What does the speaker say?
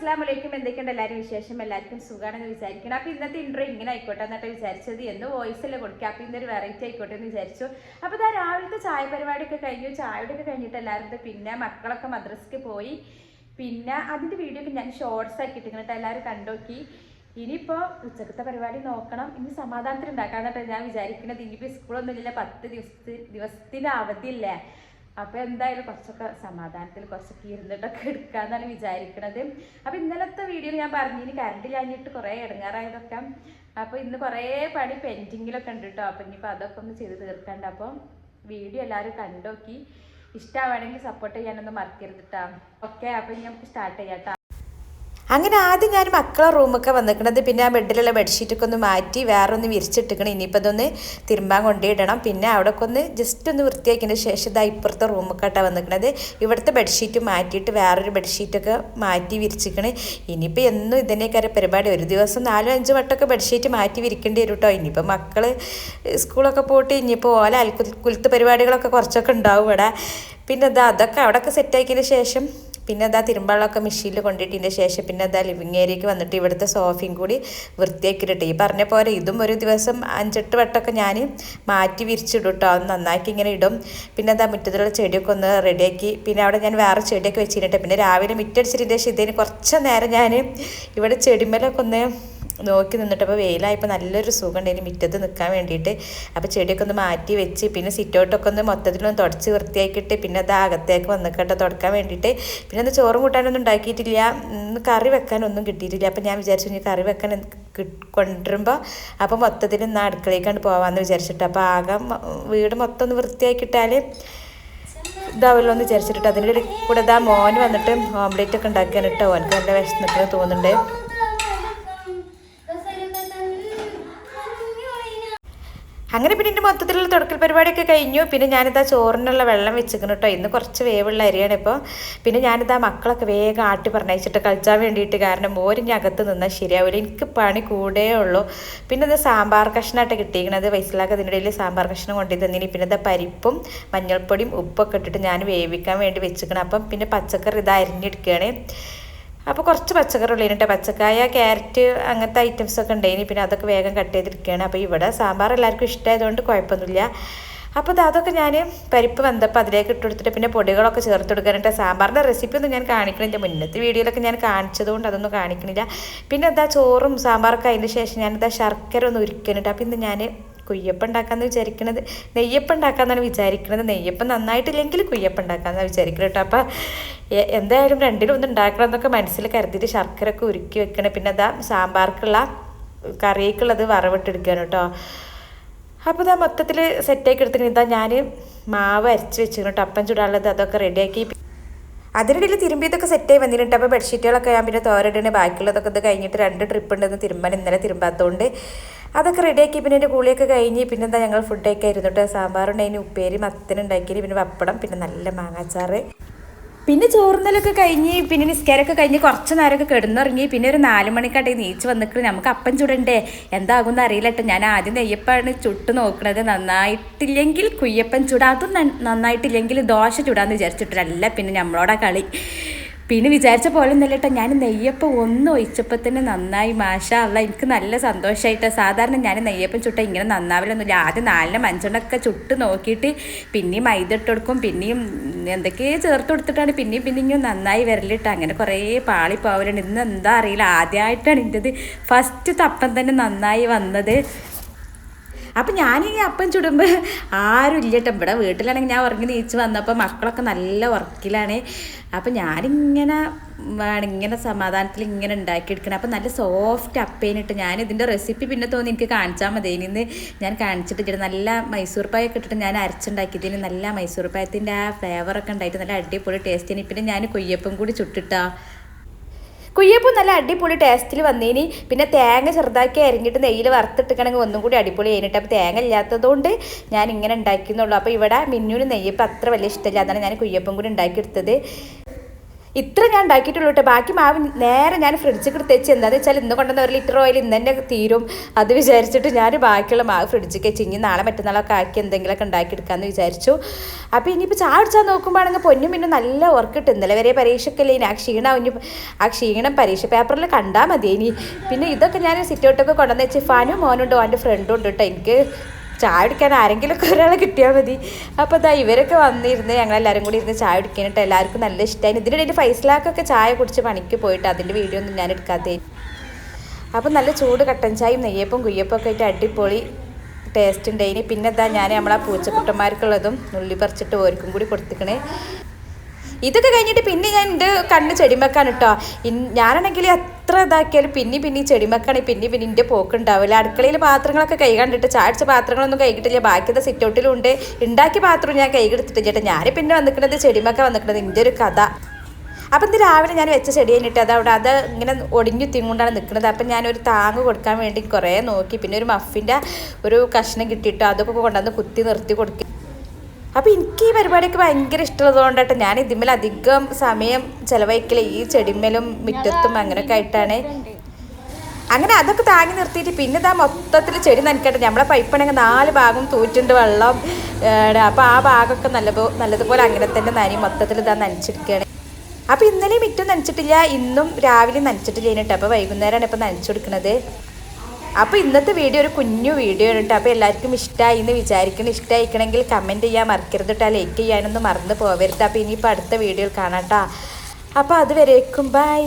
അസ്സാം വലൈക്കും എന്തൊക്കെയുണ്ട് എല്ലാവരും വിശേഷം? എല്ലാവർക്കും സുഖമാണെന്ന് വിചാരിക്കണം അപ്പോൾ ഇന്നത്തെ ഇൻട്രോ ഇങ്ങനെ ആയിക്കോട്ടെ എന്നിട്ട് വിചാരിച്ചത് എന്ന് വോയിസ് അല്ലേ കൊടുക്കുക. അപ്പോൾ ഇന്നൊരു വെറൈറ്റി ആയിക്കോട്ടെ എന്ന് വിചാരിച്ചു. അപ്പോൾ ഇതാ രാവിലത്തെ ചായ പരിപാടിയൊക്കെ കഴിഞ്ഞു. ചായയോടൊക്കെ കഴിഞ്ഞിട്ട് എല്ലാവരും പിന്നെ മക്കളൊക്കെ മദ്രസയ്ക്ക് പോയി. പിന്നെ അതിന്റെ വീഡിയോ ഒക്കെ ഞാൻ ഷോർട്സ് ആക്കിയിട്ട് ഇങ്ങനെ എല്ലാവരും കണ്ടോക്കി. ഇനിയിപ്പോൾ ഉച്ചക്കത്തെ പരിപാടി നോക്കണം. ഇനി സമാധാനത്തിൽ ഉണ്ടാക്കാന്നിട്ട് ഞാൻ വിചാരിക്കുന്നത്. ഇനിയിപ്പോൾ സ്കൂളൊന്നും ഇല്ല പത്ത് ദിവസത്തിൽ ദിവസത്തിന് അവധിയില്ലേ. അപ്പോൾ എന്തായാലും കുറച്ചൊക്കെ സമാധാനത്തിൽ കുറച്ചൊക്കെ ഇരുന്നിട്ടൊക്കെ എടുക്കാന്നാണ് വിചാരിക്കണത്. അപ്പോൾ ഇന്നലത്തെ വീഡിയോയിൽ ഞാൻ പറഞ്ഞു ഇനി കറണ്ട് ഇല്ലാഞ്ഞിട്ട് കുറേ ഇടങ്ങാറായതൊക്കെ അപ്പോൾ ഇന്ന് കുറേ പണി പെൻഡിങ്ങിലൊക്കെ ഉണ്ട് കേട്ടോ അപ്പോൾ ഇനിയിപ്പോൾ അതൊക്കെ ഒന്ന് ചെയ്ത് തീർക്കണ്ട അപ്പൊ വീഡിയോ എല്ലാവരും കണ്ടോക്കി. ഇഷ്ടമാണെങ്കിൽ സപ്പോർട്ട് ചെയ്യാനൊന്നും മറക്കരുത് കേട്ടോ ഓക്കെ അപ്പോൾ ഇനി നമുക്ക് സ്റ്റാർട്ട് ചെയ്യാം. അങ്ങനെ ആദ്യം ഞാൻ മക്കളെ റൂമൊക്കെ വന്നിരിക്കണത് പിന്നെ ആ ബെഡിലുള്ള ബെഡ്ഷീറ്റൊക്കെ ഒന്ന് മാറ്റി വേറെ ഒന്ന് വിരിച്ചിട്ടിക്കണം. ഇനിയിപ്പോൾ അതൊന്ന് തിരുമ്പാൻ കൊണ്ടിടണം പിന്നെ അവിടെ ഒന്ന് ജസ്റ്റ് ഒന്ന് വൃത്തിയാക്കിയതിന് ശേഷം ഇതാ ഇപ്പുറത്തെ റൂമൊക്കെ ആട്ടാണ് വന്നിരിക്കണത് ഇവിടുത്തെ ബെഡ്ഷീറ്റ് മാറ്റിയിട്ട് വേറൊരു ബെഡ്ഷീറ്റൊക്കെ മാറ്റി വിരിച്ചിരിക്കണേ ഇനിയിപ്പോൾ എന്നും ഇതിനേക്കാരെ പരിപാടി. ഒരു ദിവസം നാലോ അഞ്ചോ വട്ടമൊക്കെ ബെഡ്ഷീറ്റ് മാറ്റി വിരിക്കേണ്ടി വരും കേട്ടോ ഇനിയിപ്പോൾ മക്കൾ സ്കൂളൊക്കെ പോയിട്ട് ഇനിയിപ്പോൾ ഓല അൽക്കുൽ കുലുത്ത് പരിപാടികളൊക്കെ കുറച്ചൊക്കെ ഉണ്ടാവും ഇവിടെ. പിന്നെ അതാ അതൊക്കെ അവിടെയൊക്കെ സെറ്റാക്കിയതിന് ശേഷം പിന്നെ അതാ തിരുമ്പാളൊക്കെ മെഷീനിൽ കൊണ്ടിട്ടതിന്റെ ശേഷം പിന്നെ അതാ ലിവിങ് ഏരിയയ്ക്ക് വന്നിട്ട് ഇവിടുത്തെ സോഫയും കൂടി വൃത്തിയാക്കിയിട്ടെ ഈ പറഞ്ഞ പോലെ ഇതും ഒരു ദിവസം അഞ്ചെട്ട് വട്ടമൊക്കെ ഞാൻ മാറ്റി വിരിച്ചിടും കേട്ടോ നന്നാക്കി ഇങ്ങനെ ഇടും. പിന്നെ അതാ മുറ്റത്തുള്ള ചെടിയൊക്കെ ഒന്ന് റെഡിയാക്കി പിന്നെ അവിടെ ഞാൻ വേറെ ചെടിയൊക്കെ വെച്ചിട്ടുണ്ട് പിന്നെ രാവിലെ മുറ്റടിച്ചിട്ട് ശേഷം ഇതിന് കുറച്ച് നേരം ഞാൻ ഇവിടെ ചെടിമേലൊക്കെ ഒന്ന് നോക്കി നിന്നിട്ട് അപ്പോൾ വെയിലായപ്പോൾ നല്ലൊരു സുഖം ഉണ്ടായിരുന്നു മുറ്റത്ത് നിൽക്കാൻ വേണ്ടിയിട്ട്. അപ്പോൾ ചെടിയൊക്കെ ഒന്ന് മാറ്റി വെച്ച് പിന്നെ സിറ്റൗട്ടൊക്കെ ഒന്ന് മൊത്തത്തിലൊന്ന് തുടച്ച് വൃത്തിയാക്കിയിട്ട് പിന്നെ അത് അകത്തേക്ക് കേട്ടോ തുടക്കാൻ വേണ്ടിയിട്ട്. പിന്നെ ഒന്ന് ചോറും കൂട്ടാനൊന്നും ഉണ്ടാക്കിയിട്ടില്ല. കറി വെക്കാനൊന്നും കിട്ടിയിട്ടില്ല. അപ്പോൾ ഞാൻ വിചാരിച്ചു ഇനി കറി വെക്കാൻ കൊണ്ടുവരുമ്പോൾ അപ്പോൾ മൊത്തത്തിൽ ഇന്ന് അടുക്കളയിലേക്കാണ്ട് പോകാമെന്ന് വിചാരിച്ചിട്ട്. അപ്പോൾ ആകെ വീട് മൊത്തം ഒന്ന് വൃത്തിയാക്കിയിട്ടാൽ ഇതാവല്ലോ എന്ന് വിചാരിച്ചിട്ട്. അതിന്റെ കൂടെ ഇതാ മോൻ വന്നിട്ട് ഓംലേറ്റ് ഒക്കെ ഉണ്ടാക്കാൻ ഇട്ടോ നല്ല വിശന്നിട്ട് തോന്നുന്നുണ്ട്. അങ്ങനെ പിന്നെ എന്റെ മൊത്തത്തിലുള്ള തുടക്കൽ പരിപാടിയൊക്കെ കഴിഞ്ഞു. പിന്നെ ഞാനിതാ ചോറിനുള്ള വെള്ളം വെച്ചിരിക്കുന്നു കേട്ടോ ഇന്ന് കുറച്ച് വേവുള്ള അരിയാണ് ഇപ്പോൾ പിന്നെ ഞാനിതാ മക്കളൊക്കെ വേഗം ആട്ടി പറഞ്ഞയച്ചിട്ട് കളിച്ചാൻ വേണ്ടിയിട്ട് കാരണം ഓരിഞ്ഞ അകത്ത് നിന്നാൽ ശരിയാവില്ല എനിക്ക് പണി കൂടേ ഉള്ളൂ. പിന്നെ ഇത് സാമ്പാർ കഷ്ണമായിട്ട് കിട്ടിയിരിക്കണത് വയസ്സിലാക്കി അതിന്റെ ഇടയിൽ സാമ്പാർ കഷ്ണം കൊണ്ടു തന്നിനി. പിന്നെ ഇതാ പരിപ്പും മഞ്ഞൾപ്പൊടിയും ഉപ്പൊക്കെ ഇട്ടിട്ട് ഞാൻ വേവിക്കാൻ വേണ്ടി വെച്ചിരിക്കണം. അപ്പം പിന്നെ പച്ചക്കറി ഇതാ അരിഞ്ഞെടുക്കുകയാണ് അപ്പോൾ കുറച്ച് പച്ചക്കറി ഉള്ളതിന് കേട്ടോ പച്ചക്കായ ക്യാരറ്റ് അങ്ങനത്തെ ഐറ്റംസ് ഒക്കെ ഉണ്ടായിനി പിന്നെ അതൊക്കെ വേഗം കട്ട് ചെയ്തിരിക്കുകയാണ്. അപ്പോൾ ഇവിടെ സാമ്പാർ എല്ലാവർക്കും ഇഷ്ടമായതുകൊണ്ട് കുഴപ്പമൊന്നുമില്ല. അപ്പോൾ അതൊക്കെ ഞാൻ പരിപ്പ് വന്നപ്പോൾ അതിലേക്ക് ഇട്ട് കൊടുത്തിട്ട് പിന്നെ പൊടികളൊക്കെ ചേർത്ത് കൊടുക്കാനായിട്ട് സാമ്പാറിന്റെ റെസിപ്പി ഒന്നും ഞാൻ കാണിക്കണില്ല. മുന്നത്തെ വീഡിയോയിലൊക്കെ ഞാൻ കാണിച്ചതുകൊണ്ട് അതൊന്നും കാണിക്കണില്ല. പിന്നെ എന്താ ചോറും സാമ്പാറൊക്കെ അതിന് ശേഷം ഞാനിതാ ശർക്കര ഒന്ന് ഉരുക്കാനിട്ട് അപ്പോൾ ഇന്ന് ഞാൻ കുയ്യപ്പം ഉണ്ടാക്കാമെന്ന് വിചാരിക്കണത്. നെയ്യപ്പം ഉണ്ടാക്കാമെന്നാണ് വിചാരിക്കുന്നത് നെയ്യപ്പം നന്നായിട്ടില്ലെങ്കിൽ കുയ്യപ്പം ഉണ്ടാക്കാമെന്നാണ് വിചാരിക്കുന്നത് കേട്ടോ അപ്പോൾ എന്തായാലും രണ്ടിലും ഒന്ന് ഉണ്ടാക്കണം എന്നൊക്കെ മനസ്സിൽ കരുതിയിട്ട് ശർക്കര ഒക്കെ ഉരുക്കി വെക്കണം. പിന്നെ അതാ സാമ്പാർക്കുള്ള കറിയേക്കുള്ളത് വറവിട്ടെടുക്കുകയാണ് കേട്ടോ. അപ്പോൾ ഇതാ മൊത്തത്തിൽ സെറ്റാക്കി എടുത്തിട്ട് ഇതാ ഞാൻ മാവ് അരച്ച് വെച്ചിരുന്നു കേട്ടോ. അപ്പം ചൂടാനുള്ളത് അതൊക്കെ റെഡിയാക്കി. അതിനിടയിൽ തിരുമ്പിയതൊക്കെ സെറ്റായി വന്നിട്ടുണ്ട് അപ്പോൾ ബെഡ്ഷീറ്റുകളൊക്കെ ഞാൻ പിന്നെ തോരയിടണേ ബാക്കിയുള്ളതൊക്കെ ഇത് കഴിഞ്ഞിട്ട് രണ്ട് ട്രിപ്പ് ഉണ്ടെന്ന് തിരുമ്പാൻ ഇന്നലെ തിരുമ്പാത്തതുകൊണ്ട്. അതൊക്കെ റെഡിയാക്കി പിന്നെ എന്റെ കൂളിയൊക്കെ കഴിഞ്ഞ് പിന്നെ എന്താ ഞങ്ങൾ ഫുഡൊക്കെ ആയിരുന്നു കേട്ടോ സാമ്പാറുണ്ടായിന് ഉപ്പേരി മത്തനുണ്ടാക്കി പിന്നെ പപ്പടം പിന്നെ നല്ല മാങ്ങാച്ചാറ്. പിന്നെ ചോറുന്നലൊക്കെ കഴിഞ്ഞ് പിന്നെ നിസ്കാരമൊക്കെ കഴിഞ്ഞ് കുറച്ച് നേരമൊക്കെ കിടന്നുറങ്ങി. പിന്നെ ഒരു നാല് മണിക്കാട്ടെ നീച്ച് വന്നിട്ട് നമുക്ക് അപ്പം ചുടണ്ടേ? എന്താകുമെന്ന് അറിയില്ല കേട്ടോ ഞാൻ ആദ്യം നെയ്യപ്പാണ് ചുട്ട് നോക്കണത്. നന്നായിട്ടില്ലെങ്കിൽ കുയ്യപ്പൻ ചുടാതും നന്നായിട്ടില്ലെങ്കിൽ ദോശ ചുടാന്ന് വിചാരിച്ചിട്ടില്ല. പിന്നെ നമ്മളോടാ കളി. പിന്നെ വിചാരിച്ച പോലെ ഒന്നല്ല കേട്ടോ ഞാൻ നെയ്യപ്പം ഒന്ന് ഒഴിച്ചപ്പോൾ തന്നെ നന്നായി. മാഷ എനിക്ക് നല്ല സന്തോഷമായിട്ട് സാധാരണ ഞാൻ നെയ്യപ്പം ചുട്ട ഇങ്ങനെ നന്നാവില്ലൊന്നുമില്ല ആദ്യം നാലിന് മഞ്ചണ്ടൊക്കെ ചുട്ട് നോക്കിയിട്ട് പിന്നെയും മൈദ ഇട്ട് കൊടുക്കും. പിന്നെയും എന്തൊക്കെയോ ചേർത്ത് കൊടുത്തിട്ടാണ് പിന്നെയും പിന്നെയും നന്നായി വരലിട്ട്. അങ്ങനെ കുറേ പാളി പോവലുണ്ട് ഇന്ന് എന്താ അറിയില്ല. ആദ്യമായിട്ടാണ് എന്റെത് ഫസ്റ്റ് തപ്പം തന്നെ നന്നായി വന്നത്. അപ്പം ഞാനിനി അപ്പം ചുടുമ്പോൾ ആരും ഇല്ല കേട്ടോ ഇവിടെ വീട്ടിലാണെങ്കിൽ ഞാൻ ഉറങ്ങി നീച്ച് വന്നപ്പോൾ മക്കളൊക്കെ നല്ല വർക്കിലാണ് അപ്പം ഞാനിങ്ങനെ ഇങ്ങനെ സമാധാനത്തിൽ ഇങ്ങനെ ഉണ്ടാക്കിയെടുക്കണം. അപ്പം നല്ല സോഫ്റ്റ് അപ്പേനിട്ട് ഞാൻ ഇതിന്റെ റെസിപ്പി പിന്നെ തോന്നി എനിക്ക് കാണിച്ചാൽ മതി. ഇന്ന് ഞാൻ കാണിച്ചിട്ട് നല്ല മൈസൂർ പായൊക്കെ ഇട്ടിട്ട് ഞാൻ അരച്ചുണ്ടാക്കിയതിന് നല്ല മൈസൂർ പായത്തിന്റെ ആ ഫ്ലേവറൊക്കെ ഉണ്ടായിട്ട് നല്ല അടിപൊളി ടേസ്റ്റിന് പിന്നെ ഞാൻ കൊയ്യപ്പം കൂടി ചുട്ടിട്ടാ. കുയ്യപ്പം നല്ല അടിപൊളി ടേസ്റ്റിൽ വന്നേനി. പിന്നെ തേങ്ങ ചെറുതാക്കി അരിഞ്ഞിട്ട് നെയ്യിൽ വറുത്തിട്ടിക്കണമെങ്കിൽ ഒന്നും കൂടി അടിപൊളി കഴിഞ്ഞിട്ട് അപ്പോൾ തേങ്ങ ഇല്ലാത്തതുകൊണ്ട് ഞാൻ ഇങ്ങനെ ഉണ്ടാക്കിയെന്നുള്ളൂ അപ്പോൾ ഇവിടെ മിന്നുവിന് നെയ്യപ്പം അത്ര വലിയ ഇഷ്ടമില്ല അതാണ് ഞാൻ കുയ്യപ്പം കൂടി ഉണ്ടാക്കിയെടുത്തത് ഇത്ര ഞാൻ ഉണ്ടാക്കിയിട്ടുള്ളൂ കേട്ടോ ബാക്കി മാവ് നേരെ ഞാൻ ഫ്രിഡ്ജിൽ എടുത്ത് വെച്ച് എന്താണെന്ന് വെച്ചാൽ ഇന്ന് കൊണ്ടുവന്ന ഒരു ലിറ്റർ ഓയിൽ ഇന്ന് തന്നെ തീരും. അത് വിചാരിച്ചിട്ട് ഞാൻ ബാക്കിയുള്ള മാവ് ഫ്രിഡ്ജിൽ വെച്ച് ഇനി നാളെ മറ്റന്നാളൊക്കെ ആക്കി എന്തെങ്കിലുമൊക്കെ ഉണ്ടാക്കിയെടുക്കാമെന്ന് വിചാരിച്ചു. അപ്പോൾ ഇനിയിപ്പോൾ ചായ കുടിച്ചാൽ നോക്കുമ്പോഴാണെങ്കിൽ പൊന്നും പിന്നെ നല്ല ഉറക്കിട്ട് ഇന്നലെ വരെ പരീക്ഷയ്ക്കല്ലേ ഇനി? ആ ക്ഷീണം ഇനി ആ ക്ഷീണം പരീക്ഷ പേപ്പറിൽ കണ്ടാൽ മതി ഇനി പിന്നെ ഇതൊക്കെ ഞാൻ സിറ്റൗട്ടൊക്കെ കൊണ്ടുവന്ന് വെച്ച് ഫാനും മോനുണ്ട് എന്റെ ഫ്രണ്ടും ഉണ്ട് കേട്ടോ എനിക്ക് ചായ കുടിക്കാൻ ആരെങ്കിലുമൊക്കെ ഒരാളെ കിട്ടിയാൽ മതി. അപ്പോൾ ഇതാ ഇവരൊക്കെ വന്നിരുന്ന് ഞങ്ങളെല്ലാവരും കൂടി ഇരുന്ന് ചായ കുടിക്കാനിട്ട് എല്ലാവർക്കും നല്ല ഇഷ്ടമായി ഇതിനിടയിൽ ഫൈസലാക്കൊക്കെ ചായ കുടിച്ച് പണിക്ക് പോയിട്ട് അതിന്റെ വീഡിയോ ഒന്നും ഞാൻ എടുക്കാതെ. അപ്പോൾ നല്ല ചൂട് കട്ടൻ ചായയും നെയ്യപ്പം കുയ്യപ്പം ഒക്കെ ആയിട്ട് അടിപൊളി ടേസ്റ്റ് ഉണ്ടായിന് പിന്നെ എന്താ ഞാൻ നമ്മളാ പൂച്ചക്കുട്ടന്മാർക്കുള്ളതും നുള്ളി പറിച്ചിട്ട് ഓർക്കും കൂടി കൊടുത്തിക്കണേ. ഇതൊക്കെ കഴിഞ്ഞിട്ട് പിന്നെ ഞാൻ എന്റെ കണ്ണ് ചെടിമക്കാണ് കേട്ടോ ഞാനാണെങ്കിൽ എത്ര ഇതാക്കിയാലും പിന്നെ പിന്നെ ചെടിമക്കാണെങ്കിൽ ചെടിമക്കാണ്. പിന്നെ പിന്നെ എന്റെ പോക്കുണ്ടാവില്ല അടുക്കളയിൽ പാത്രങ്ങളൊക്കെ കൈ കണ്ടിട്ട് ചാടിച്ച പാത്രങ്ങളൊന്നും കൈ കിട്ടില്ല. ബാക്കിയത് സിറ്റൗട്ടിലും ഉണ്ട് ഉണ്ടാക്കിയ പാത്രം ഞാൻ കൈ എടുത്തിട്ടില്ല ചേട്ടാ. ഞാൻ പിന്നെ വന്നിക്കുന്നത് ചെടിമക്ക വന്നിക്കുന്നത് എന്റെ ഒരു കഥ. അപ്പം ഇന്ന് രാവിലെ ഞാൻ വെച്ച ചെടി കഴിഞ്ഞിട്ട് അത് അവിടെ അത് ഇങ്ങനെ ഒടിഞ്ഞു തിങ്ങുകൊണ്ടാണ് നിൽക്കുന്നത് അപ്പം ഞാനൊരു താങ്ങ് കൊടുക്കാൻ വേണ്ടി കുറേ നോക്കി. പിന്നെ ഒരു മഫിന്റെ ഒരു കഷ്ണം കിട്ടിയിട്ട് അതൊക്കെ കൊണ്ടുവന്ന് കുത്തി നിർത്തി കൊടുക്കും. അപ്പോൾ എനിക്ക് ഈ പരിപാടിയൊക്കെ ഭയങ്കര ഇഷ്ടമുള്ളതുകൊണ്ടായിട്ട് ഞാൻ ഇതിന്മേൽ അധികം സമയം ചിലവഴിക്കൽ. ഈ ചെടിമേലും മുറ്റത്തും അങ്ങനെയൊക്കെ ആയിട്ടാണ്. അങ്ങനെ അതൊക്കെ താങ്ങി നിർത്തിയിട്ട് പിന്നെ ഇതാ മൊത്തത്തിൽ ചെടി നനക്കട്ടെ നമ്മളെ പൈപ്പാണെങ്കിൽ നാല് ഭാഗം തൂറ്റുണ്ട് വെള്ളം അപ്പോൾ ആ ഭാഗമൊക്കെ നല്ല നല്ലതുപോലെ അങ്ങനെ തന്നെ നനി മൊത്തത്തിൽ ഇതാ നനച്ചെടുക്കുകയാണ് അപ്പോൾ ഇന്നലെ മിറ്റും നനച്ചിട്ടില്ല ഇന്നും രാവിലെ നനച്ചിട്ടില്ല കേട്ടോ അപ്പോൾ വൈകുന്നേരമാണ് ഇപ്പോൾ നനച്ചു കൊടുക്കുന്നത് അപ്പോൾ ഇന്നത്തെ വീഡിയോ ഒരു കുഞ്ഞു വീഡിയോ ആണ് കേട്ടോ അപ്പോൾ എല്ലാവർക്കും ഇഷ്ടമായി എന്ന് വിചാരിക്കണം ഇഷ്ടമായിക്കണമെങ്കിൽ കമന്റ് ചെയ്യാൻ മറക്കരുത് കേട്ടോ ലൈക്ക് ചെയ്യാനൊന്നും മറന്നു പോകരുത് അപ്പോൾ ഇനിയിപ്പോൾ അടുത്ത വീഡിയോയിൽ കാണാം കേട്ടോ അപ്പോൾ അതുവരേക്കും. ബൈ